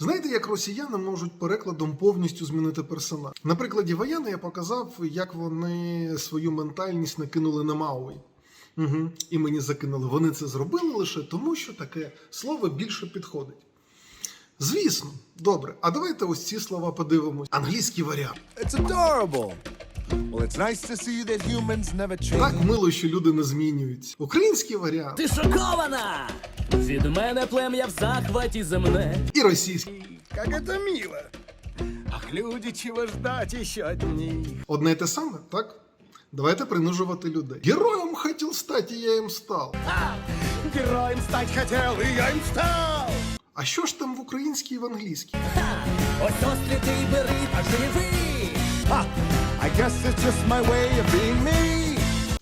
Знаєте, як росіяни можуть перекладом повністю змінити персонаж? На прикладі Ваяна я показав, як вони свою ментальність накинули на Мауї. Угу. І мені закинули. Вони це зробили лише тому, що таке слово більше підходить. Звісно, добре. А давайте ось ці слова подивимось. Англійський варіант. It's adorable. Well, it's nice to see that humans never change. Так мило, що люди не змінюються. Український варіант Ти шокована! Від мене плем'я в захваті земне. і російський. Как это мило. Ах, люди, чего ждать еще от них? Одне й те саме, так? Давайте принижувати людей. Героєм хотів стати, я їм став. Героем стать хотел, и я им стал. А що ж там в українській і в англійській? Ось острі ти бери живи. Ha! I guess it's just my way of being me.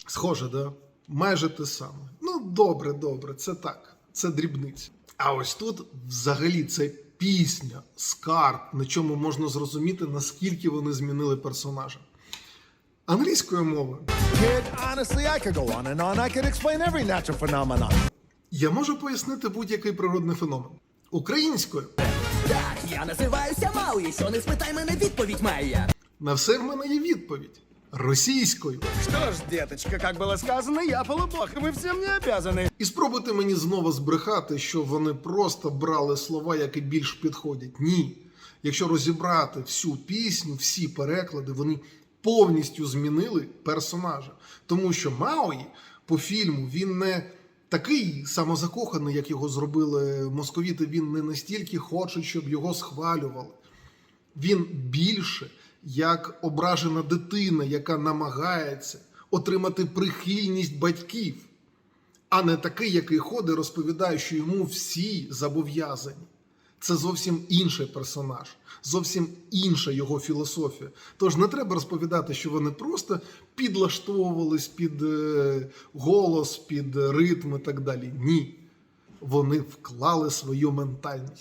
Схоже, да? Майже те саме. Ну, добре, добре, це так. Це дрібниці. А ось тут взагалі це пісня, скарб, на чому можна зрозуміти, наскільки вони змінили персонажа. Англійською мовою Kid, honestly, I could go on and on. I could explain every natural phenomenon. я можу пояснити будь-який природний феномен. Українською Так, я називаюся Мауї, що не спитай мене відповідь маю я. на все в мене є відповідь. Російською. Что ж, деточка, как было сказано, я полубог, и мы всем не обязаны. І спробуйте мені знову збрехати, що вони просто брали слова, які більш підходять. Ні. Якщо розібрати всю пісню, всі переклади, вони повністю змінили персонажа. Тому що Мауї по фільму він не такий самозакоханий, як його зробили московіти. Він не настільки хоче, щоб його схвалювали. Він більше як ображена дитина, яка намагається отримати прихильність батьків а не такий, який ходить, розповідає, що йому всі зобов'язані. Це зовсім інший персонаж, зовсім інша його філософія. Тож не треба розповідати, що вони просто підлаштовувались під е, голос, під ритм і так далі. Ні. Вони вклали свою ментальність.